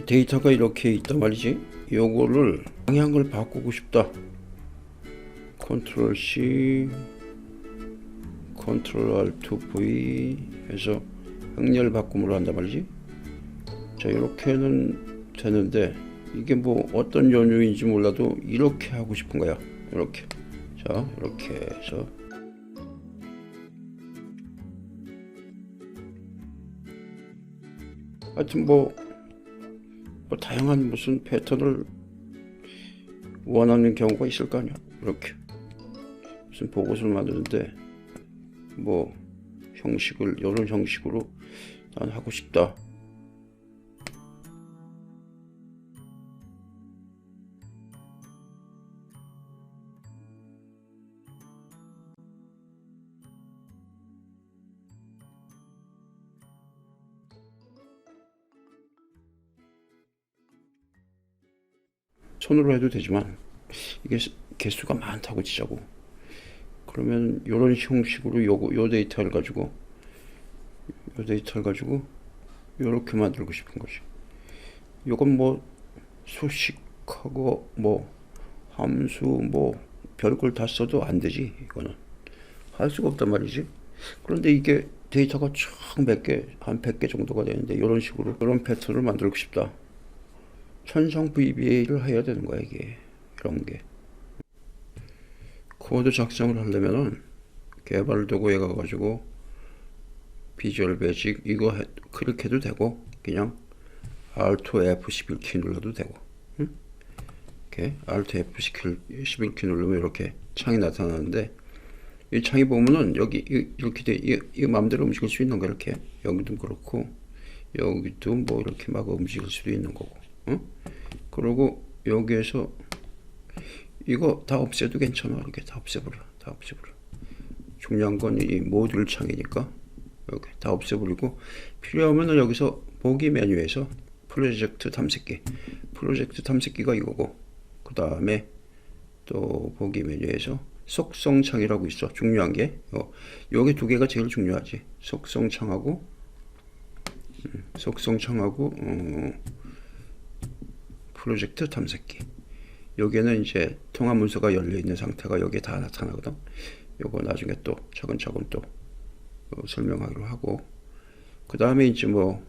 이 데이터가 이렇게 있단 말이지. 요거를 방향을 바꾸고 싶다. 컨트롤 C, 컨트롤 Alt V 해서 행렬 바꿈으로 한단 말이지. 자 이렇게는 되는데 이게 뭐 어떤 연유인지 몰라도 이렇게 하고 싶은 거야. 이렇게. 자 이렇게 해서 하여튼 뭐, 뭐 다양한 무슨 패턴을 원하는 경우가 있을 거 아니야. 이렇게 무슨 보고서를 만드는데 뭐 형식을 이런 형식으로 난 하고 싶다. 손으로 해도 되지만 이게 스- 개수가 많다고 치자고. 그러면 이런 형식으로 요거 요 데이터를 가지고 요 데이터를 가지고 요렇게 만들고 싶은 거지. 요건 뭐 수식하고 뭐 함수 뭐 별걸 다 써도 안 되지 이거는. 할 수가 없단 말이지. 그런데 이게 데이터가 쫙몇 개, 한 100개 정도가 되는데 이런 식으로 이런 패턴을 만들고 싶다. 천성 VBA를 해야 되는 거야 이게. 이런 게. 코드 작성을 하려면은 개발 도구에 가가지고 비주얼 베이직 이거 해, 클릭해도 되고 그냥 Alt F11키 눌러도 되고 응? 이렇게 Alt F11키 누르면 이렇게 창이 나타나는데 이 창이 보면은 여기 이- 이렇게 돼 이, 이 마음대로 움직일 수 있는 거 이렇게. 여기도 그렇고 여기도 뭐 이렇게 막 움직일 수도 있는 거고 응? 그리고 여기에서 이거 다 없애도 괜찮아. 이렇게 다 없애버려. 다 없애버려. 중요한 건 이 모듈 창이니까 이렇게 다 없애버리고 필요하면은 여기서 보기 메뉴에서 프로젝트 탐색기. 프로젝트 탐색기가 이거고 그 다음에 또 보기 메뉴에서 속성 창이라고 있어. 중요한 게. 요, 요게 두 개가 제일 중요하지. 속성 창하고 음, 속성 창하고 어, 프로젝트 탐색기. 여기에는 이제 통합 문서가 열려 있는 상태가 여기에 다 나타나거든. 요거 나중에 또 차근차근 또 어, 설명하기로 하고. 그 다음에 이제 뭐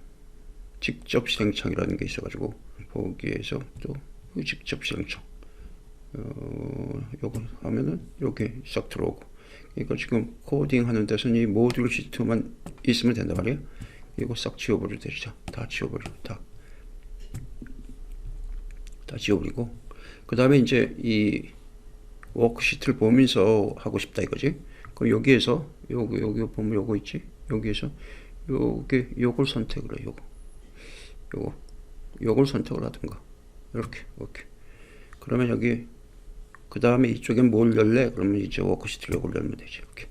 직접 실행창이라는 게 있어 가지고 보기에서 또 직접 실행창 어, 요거 하면은 여기 싹 들어오고. 이거 지금 코딩 하는 데서는 이 모듈 시트만 있으면 된단 말이야 이거 싹 지워버려도 되죠. 다 지워버려 다 다 지워버리고 그 다음에 이제 이 워크시트를 보면서 하고 싶다 이거지. 그럼 여기에서 요거 여기 보면 요거 있지? 여기에서 요게 요걸 선택을 해 요거. 요거. 요걸 선택을 하든가. 이렇게 이렇게. 그러면 여기 그 다음에 이쪽에 뭘 열래? 그러면 이제 워크시트를 요걸 열면 되지 이렇게.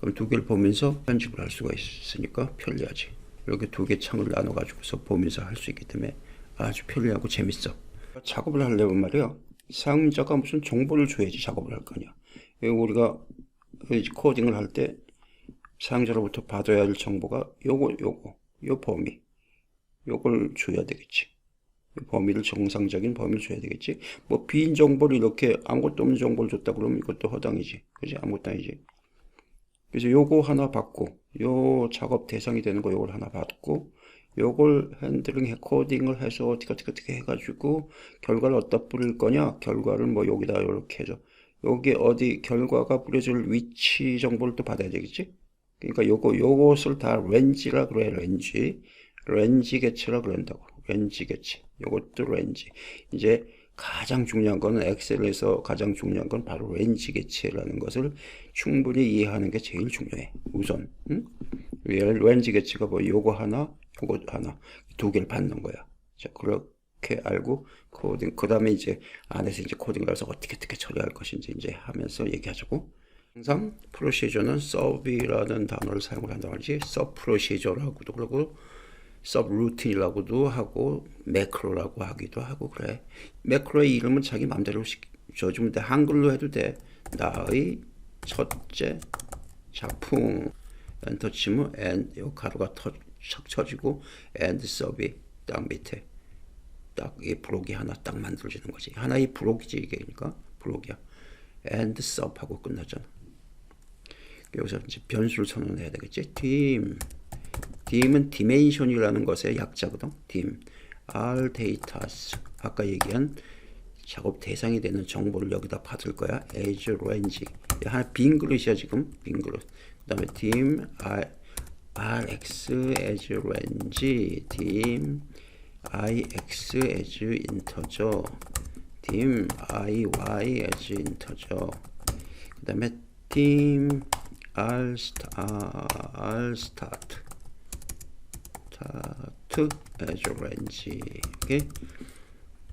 그럼 두 개를 보면서 편집을 할 수가 있으니까 편리하지. 이렇게 두 개 창을 나눠 가지고서 보면서 할 수 있기 때문에 아주 편리하고 재밌어 작업을 하려면 말이야 사용자가 무슨 정보를 줘야지 작업을 할 거냐. 우리가 이 코딩을 할 때 사용자로부터 받아야 할 정보가 요거 요거 요 범위. 요걸 줘야 되겠지. 이 범위를 정상적인 범위를 줘야 되겠지. 뭐빈 정보를 이렇게 아무것도 없는 정보를 줬다 그러면 이것도 허당이지. 그지? 아무것도 아니지. 그래서 요거 하나 받고 요 작업 대상이 되는 거 요걸 하나 받고 요걸 핸들링 해 코딩을 해서 어떻게 어떻게 어떻게 해가지고 결과를 어디다 뿌릴 거냐? 결과를 뭐 여기다 이렇게 해서 여기 어디 결과가 뿌려질 위치 정보를 또 받아야 되겠지? 그러니까 요거 요것을 다 렌지라 그래 렌지 렌지 개체라 그런다고. 렌지 개체. 요것도 렌지 이제 가장 중요한 거는 엑셀에서 가장 중요한 건 바로 렌지 개체라는 것을 충분히 이해하는 게 제일 중요해. 우선 응? 렌지 개체가 뭐 요거 하나 요거 하나 두 개를 받는 거야. 자 그렇게 알고 코딩 그 다음에 이제 안에서 이제 코딩을 해서 어떻게 어떻게 처리할 것인지 이제 하면서 얘기하자고. 항상 프로시저는 서비라는 단어를 사용을 한단 말이지 서 프로시저라고도 그러고 서브 루틴이라고도 하고 매크로라고 하기도 하고 그래. 매크로의 이름은 자기 맘대로 줘주면 돼. 한글로 해도 돼. 나의 첫째 작품. 엔터 치면 엔, 요 가루가 터, 착 쳐지고 엔드 서비 딱 밑에 딱 이 블록이 하나 딱 만들어지는 거지. 하나의 블록이지 이게 그러니까 블록이야. and sub 하고 끝나잖아. 여기서 이제 변수를 선언해야 되겠지. dim. dim은 dimension이라는 것의 약자거든. dim. r datas. 아까 얘기한 작업 대상이 되는 정보를 여기다 받을 거야. as range. 하나 빈 그릇이야 지금. 빈 그릇. 그 다음에 dim r rx as range. dim ix as integer. dim iy as integer. 그다음에 dim r start r start start as range. 오케이.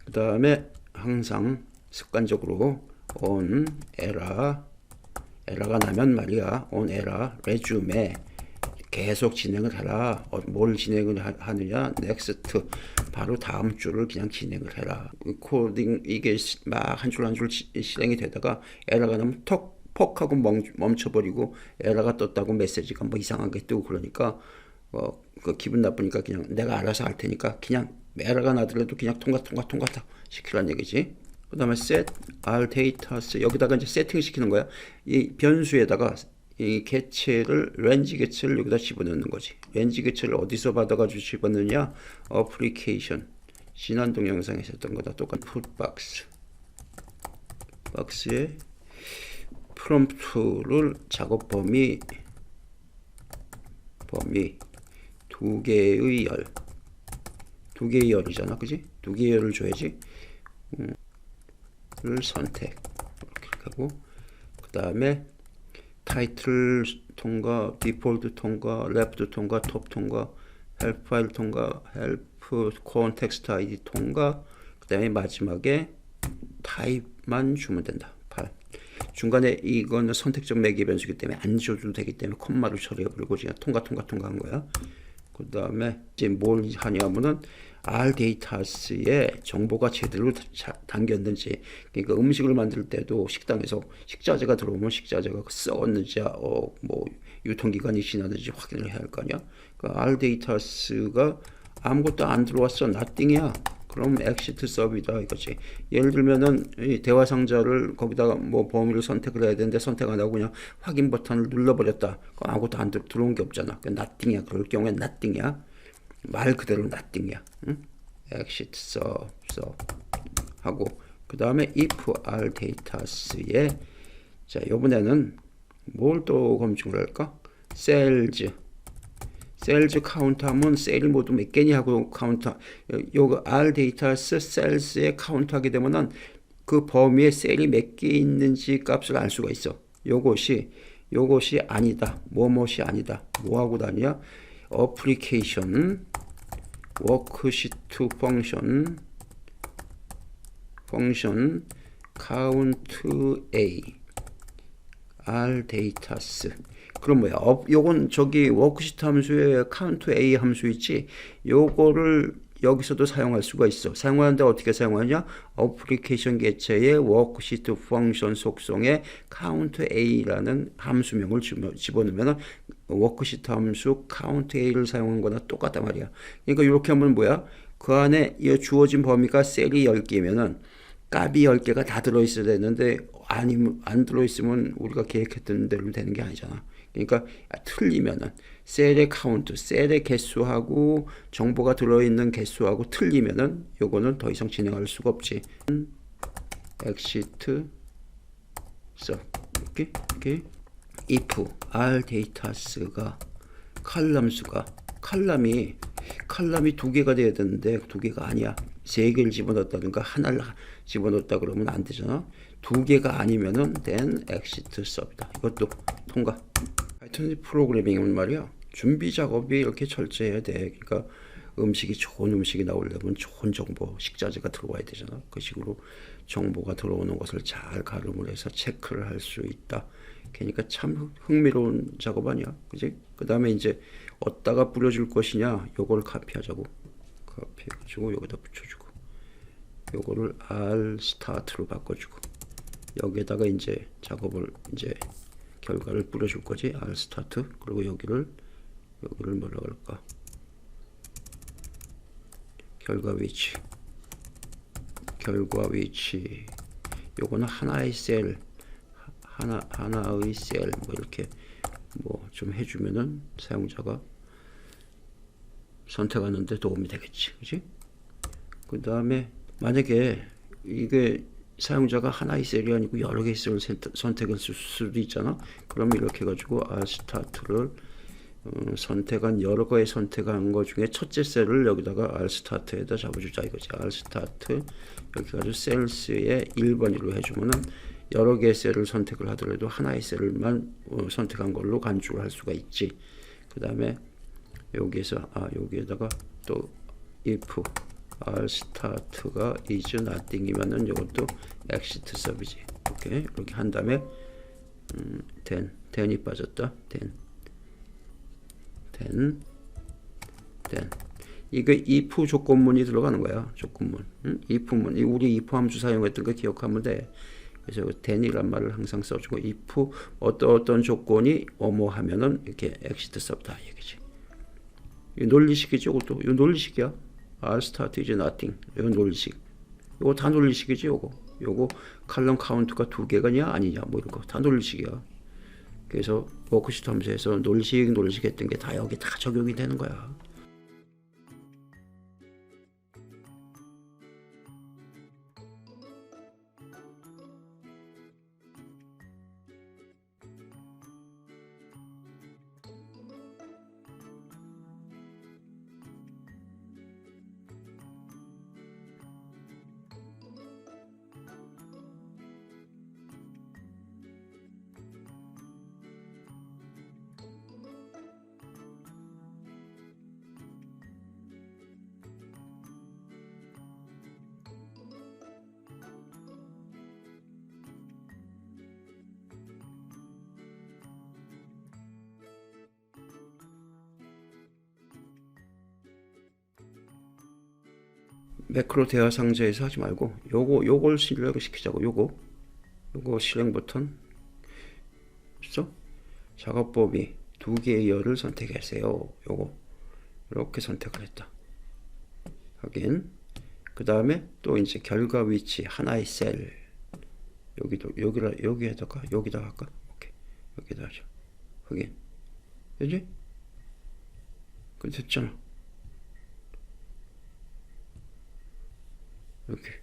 그 다음에 항상 습관적으로 on 에라 에라가 나면 말이야 on 에라 레줌에 계속 진행을 해라. 어, 뭘 진행을 하, 하느냐? Next. 바로 다음 줄을 그냥 진행을 해라. 코딩 이게 막 한 줄 한 줄 실행이 되다가 에라가 나면 턱 퍽 하고 멈, 멈춰버리고 에라가 떴다고 메시지가 뭐 이상하게 뜨고 그러니까 어, 그 기분 나쁘니까 그냥 내가 알아서 할 테니까 그냥 에러가 나더라도 그냥 통과 통과 통과 다 시키란 얘기지. 그 다음에 set r data's 여기다가 이제 세팅 시키는 거야. 이 변수에다가 이 개체를 렌지 개체를 여기다 집어넣는 거지. 렌지 개체를 어디서 받아가지고 집어넣느냐? 어플리케이션. 지난 동영상에서 했던 거다 똑같은 풋박스. 박스에 프롬프트를 작업 범위 범위 두 개의 열. 두 개의 열이잖아, 그지? 두 개의 열을 줘야지. 음, 를 선택. 이렇게 하고, 그 다음에 타이틀 통과, 디폴트 통과, 레프트 통과, 톱 통과, 헬프 파일 통과, 헬프 콘텍스트 아이디 통과, 그 다음에 마지막에 타입만 주면 된다. 8. 중간에 이거는 선택적 매개 변수기 때문에 안 줘도 되기 때문에 콤마를 처리해버리고 그냥 통과 통과 통과한 거야. 그 다음에 이제 뭘 하냐면은 R 데이터스에 정보가 제대로 자- 담겼는지 그러니까 음식을 만들 때도 식당에서 식자재가 들어오면 식자재가 썩었는지 어, 뭐 유통기간이 지났는지 확인을 해야 할 거 아니야 그 R 데이터스가 아무것도 안 들어왔어 nothing이야 그럼 엑시트 서비다 이거지. 예를 들면은 이 대화 상자를 거기다가 뭐 범위를 선택을 해야 되는데 선택 안 하고 그냥 확인 버튼을 눌러버렸다. 아무것도 안 들, 들어온 게 없잖아. 그 nothing이야. 그럴 경우엔 nothing이야. 말 그대로 nothing이야. 응? 엑시트 서, 서 하고 그 다음에 if r datas에 자 이번에는 뭘 또 검증을 할까? sales 셀즈 카운트 하면 셀이 모두 몇 개냐 하고 카운트 요거 R 데이터스 셀즈에 카운트 하게 되면은 그 범위에 셀이 몇 개 있는지 값을 알 수가 있어. 요것이 요것이 아니다. 뭐뭇이 아니다. 뭐 하고 다니냐? 어플리케이션 워크시트 펑션 펑션 카운트 A R 데이터스 그럼 뭐야? 어, 요건 저기 워크시트 함수에 카운트 A 함수 있지? 요거를 여기서도 사용할 수가 있어. 사용하는데 어떻게 사용하냐? 어플리케이션 개체의 워크시트 펑션 속성에 카운트 A라는 함수명을 집어넣으면 워크시트 함수 카운트 A를 사용한 거나 똑같단 말이야. 그러니까 이렇게 하면 뭐야? 그 안에 이 주어진 범위가 셀이 10개면은 값이 10개가 다 들어있어야 되는데 아니면 안 들어있으면 우리가 계획했던 대로 되는 게 아니잖아. 그러니까 틀리면은 셀의 카운트, 셀의 개수하고 정보가 들어있는 개수하고 틀리면은 요거는 더 이상 진행할 수가 없지. exit 써 이렇게 이렇게 if r 데이터스가 칼럼 수가 칼럼이 칼럼이 두 개가 돼야 되는데 두 개가 아니야. 세 개를 집어넣었다든가 하나를 집어넣었다 그러면 안 되잖아. 두 개가 아니면은 then exit sub이다. 이것도 통과. 하여튼 프로그래밍은 말이야. 준비 작업이 이렇게 철저해야 돼. 그러니까 음식이 좋은 음식이 나오려면 좋은 정보, 식자재가 들어와야 되잖아. 그 식으로 정보가 들어오는 것을 잘 가름을 해서 체크를 할 수 있다. 그러니까 참 흥미로운 작업 아니야. 그지? 그 다음에 이제 어디다가 뿌려줄 것이냐. 요걸 카피하자고. 카피해가지고 여기다 붙여주고. 요거를 R 스타트로 바꿔주고. 여기에다가 이제 작업을 이제 결과를 뿌려줄 거지. R 스타트. 그리고 여기를 여기를 뭐라 그럴까? 결과 위치. 결과 위치 요거는 하나의 셀 하나 하나의 셀 뭐 이렇게 뭐 좀 해주면은 사용자가 선택하는데 도움이 되겠지, 그렇지? 그 다음에 만약에 이게 사용자가 하나의 셀이 아니고 여러 개의 셀을 선택- 선택할 수- 수도 있잖아. 그러면 이렇게 해가지고 R 스타트를 어, 선택한 여러 가지 선택한 것 중에 첫째 셀을 여기다가 R 스타트에다 잡아주자 이거지. R 스타트 여기 가지고 셀스의 1번으로 해주면은 여러 개의 셀을 선택을 하더라도 하나의 셀만 어, 선택한 걸로 간주를 할 수가 있지. 그 다음에 여기에서 아 여기에다가 또 if start가 is nothing이면은 이것도 exit sub이지. 오케이 이렇게 한 다음에 음, then then이 빠졌다. then then then 이거 if 조건문이 들어가는 거야. 조건문. 응? if문. 이 우리 if 함수 사용했던 거 기억하면 돼. 그래서 then이란 말을 항상 써주고 if 어떤 어떤 조건이 어머하면은 이렇게 exit sub다 얘기지. 이 논리식이죠, 이것도. 이 논리식이야. R start is nothing. 이건 논리식. 이거 다 논리식이지, 요거. 요거 칼럼 카운트가 두 개가냐 아니냐 뭐 이런 거 다 논리식이야. 그래서 워크시트 함수에서 논리식 논리식 했던 게 다 여기 다 적용이 되는 거야. 매크로 대화 상자에서 하지 말고 요거 요걸 실력을 시키자고 요거 요거 실행 버튼 있어? 작업 범위 두 개의 열을 선택하세요. 요거 이렇게 선택을 했다. 확인. 그 다음에 또 이제 결과 위치 하나의 셀 여기도 여기라 여기에다가 여기다 할까? 오케이 여기다 하자. 확인. 되지? 그 됐잖아. 이렇게.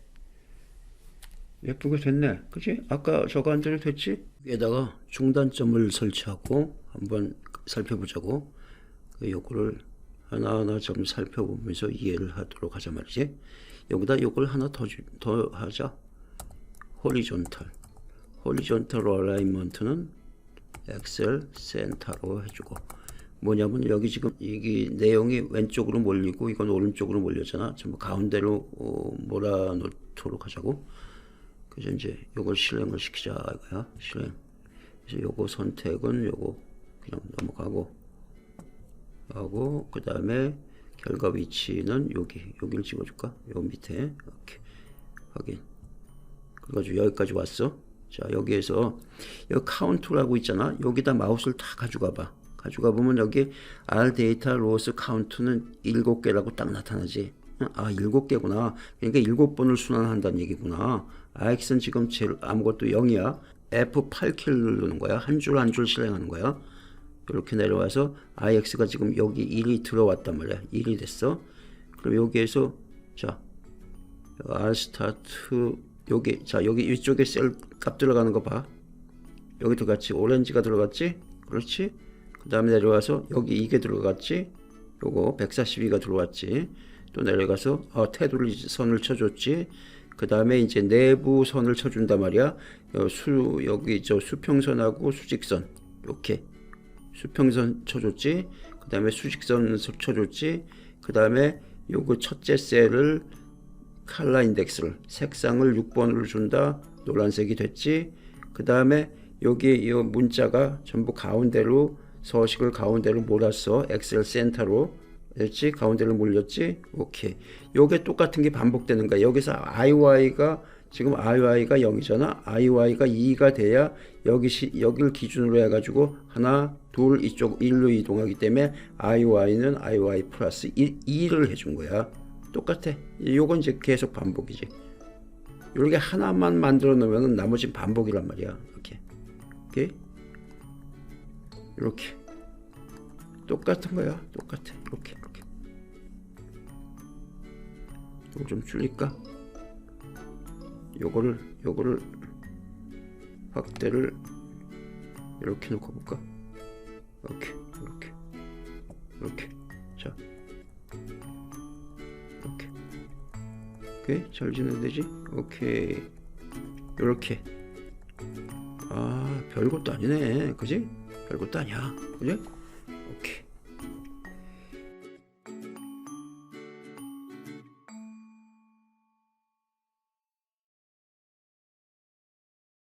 예쁘게 됐네. 그치? 아까 저거 한 대로 됐지? 여기에다가 중단점을 설치하고 한번 살펴보자고. 그 요거를 하나하나 좀 살펴보면서 이해를 하도록 하자 말이지. 여기다 요걸 하나 더, 주, 더 하자. 호리존탈. 호리존탈 어라이먼트는 엑셀 센터로 해주고 뭐냐면 여기 지금 이게 내용이 왼쪽으로 몰리고 이건 오른쪽으로 몰렸잖아. 전부 가운데로 어, 몰아놓도록 하자고. 그래서 이제 요걸 실행을 시키자 이거야. 실행. 그래서 요거 선택은 요거 그냥 넘어가고 하고 그 다음에 결과 위치는 여기 여기를 찍어줄까? 요 밑에 이렇게 확인. 그래가지고 여기까지 왔어. 자 여기에서 여기 카운트라고 있잖아. 여기다 마우스를 다 가져가 봐. 가져가 보면 여기 R 데이터 로스 카운트는 7개라고 딱 나타나지. 아, 7개구나. 그러니까 7번을 순환한다는 얘기구나. RX는 지금 제일 아무것도 0이야. F8키를 누르는 거야. 한 줄 한 줄 실행하는 거야. 이렇게 내려와서 IX가 지금 여기 1이 들어왔단 말이야. 1이 됐어. 그럼 여기에서 자 R 스타트 여기 자 여기 위쪽에 셀 값 들어가는 거 봐. 여기 들어갔지. 오렌지가 들어갔지. 그렇지. 그 다음에 내려와서 여기 이게 들어갔지? 요거 142가 들어왔지. 또 내려가서 어, 테두리 선을 쳐줬지. 그 다음에 이제 내부 선을 쳐준단 말이야. 어, 수 여기 저 수평선하고 수직선. 이렇게. 수평선 쳐줬지. 그 다음에 수직선 쳐줬지. 그 다음에 요거 첫째 셀을 칼라 인덱스를 색상을 6번으로 준다. 노란색이 됐지. 그 다음에 여기 이 문자가 전부 가운데로 서식을 가운데로 몰았어 엑셀 센터로 됐지 가운데로 몰렸지? 오케이. 요게 똑같은 게 반복되는 거야. 여기서 IY가 지금 IY가 0이잖아? IY가 2가 돼야 여기 시, 여기를 기준으로 해가지고 하나 둘 이쪽 1로 이동하기 때문에 IY는 IY 플러스 1, 2를 해준 거야. 똑같아. 요건 이제 계속 반복이지. 이렇게 하나만 만들어 놓으면 나머지 반복이란 말이야. 이렇게. 오케이? 이렇게. 똑같은 거야. 똑같아. 이렇게 이렇게. 이거 좀 줄일까? 요거를 요거를 확대를 이렇게 놓고 볼까? 이렇게 이렇게 이렇게 자 이렇게 오케이 잘 지내되지? 오케이 이렇게 아 별것도 아니네 그지? 별것도 아니야 그지? 오케이